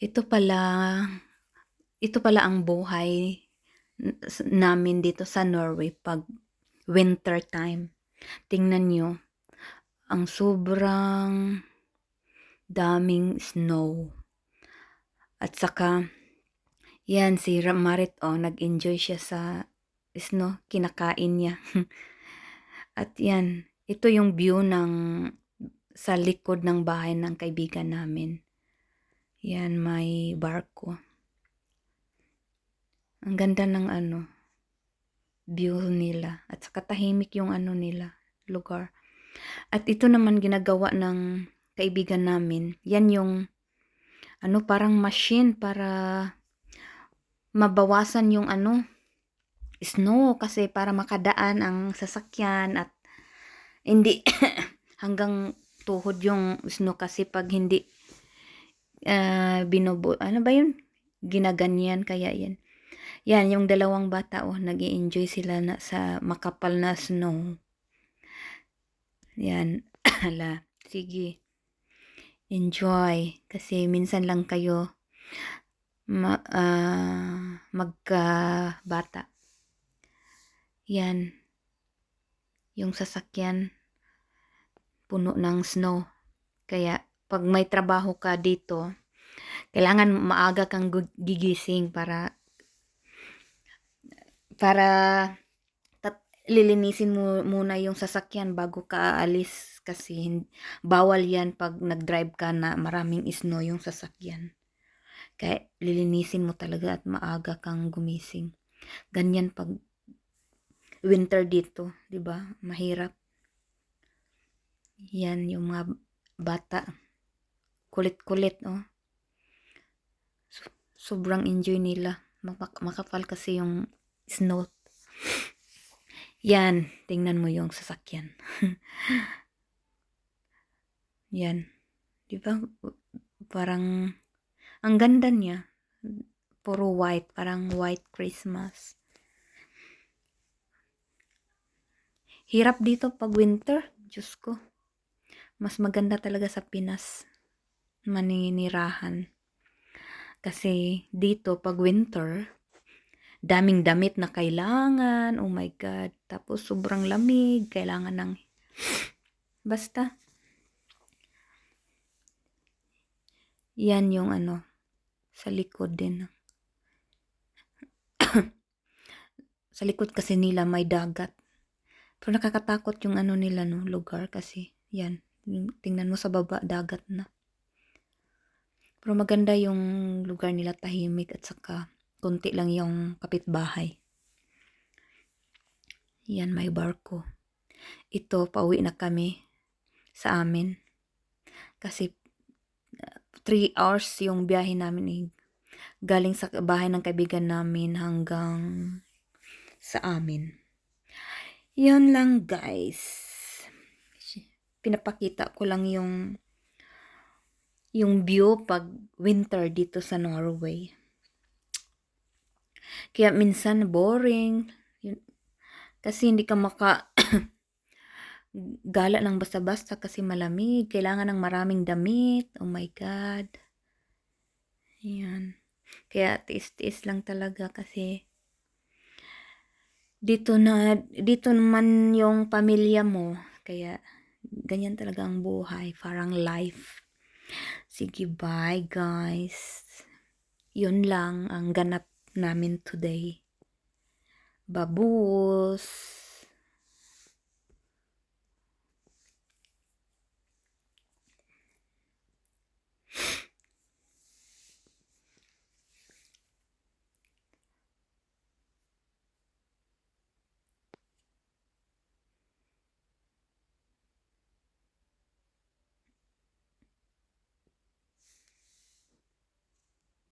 Ito pala ito pala ang buhay namin dito sa Norway 'pag winter time. Tingnan niyo, ang sobrang daming snow. At saka 'yan si Marit, oh, nag-enjoy siya sa snow, kinakain niya. At 'yan, ito yung view ng sa likod ng bahay ng kaibigan namin. 'Yan, may barko. Ang ganda ng ano, view nila at saka tahimik yung ano nila, lugar. At ito naman ginagawa ng kaibigan namin, 'yan yung ano, parang machine para mabawasan yung ano, snow kasi para makadaan ang sasakyan at hindi hanggang tuhod yung snow kasi 'pag hindi, ah, binubu ano ba yun, ginaganyan kaya 'yan. 'Yan yung dalawang bata, oh, nag-e-enjoy sila na sa makapal na snow. 'Yan, hala, sige. Enjoy kasi minsan lang kayo ma ah, magkabata. 'Yan. Yung sasakyan puno ng snow. Kaya 'pag may trabaho ka dito, kailangan maaga kang gigising para para tap lilinisin mo muna yung sasakyan bago ka aalis kasi bawal 'yan 'pag nag-drive ka na maraming snow yung sasakyan. Kaya lilinisin mo talaga at maaga kang gumising. Ganyan 'pag winter dito, 'di ba, mahirap. 'Yan yung mga bata. Kulit-kulit, oh. So sobrang enjoy nila, mapak makapal kasi yung snow. 'Yan, tingnan mo yung sasakyan. 'Yan, 'di ba, parang ang ganda niya. Puro white, parang white Christmas. Hirap dito 'pag winter, Diyos ko. Mas maganda talaga sa Pinas maninirahan. Kasi dito 'pag winter, daming damit na kailangan, oh my God, tapos sobrang lamig, kailangan ng basta 'yan yung ano, sa likod din. Sa likod kasi nila may dagat. Pero nakakatakot yung ano nila 'no, lugar kasi 'yan, tingnan mo sa baba dagat na. Pero maganda yung lugar nila, tahimik at saka konti lang yung kapitbahay. 'Yan, may barko. Ito, pauwi na kami sa amin. Kasi 3 hours yung biyahe namin, eh. Galing sa bahay ng kaibigan namin hanggang sa amin. 'Yun lang guys. Pinapakita ko lang yung yung view 'pag winter dito sa Norway. Kaya minsan boring, yun kasi hindi ka maka gala ng basta-basta kasi malamig, kailangan ng maraming damit, oh my God. 'Yan, kaya tiis-tiis lang talaga kasi dito na dito naman yung pamilya mo, kaya ganyan talaga ang buhay, parang life. Sige, bye guys. 'Yun lang ang ganap namin today. Babus.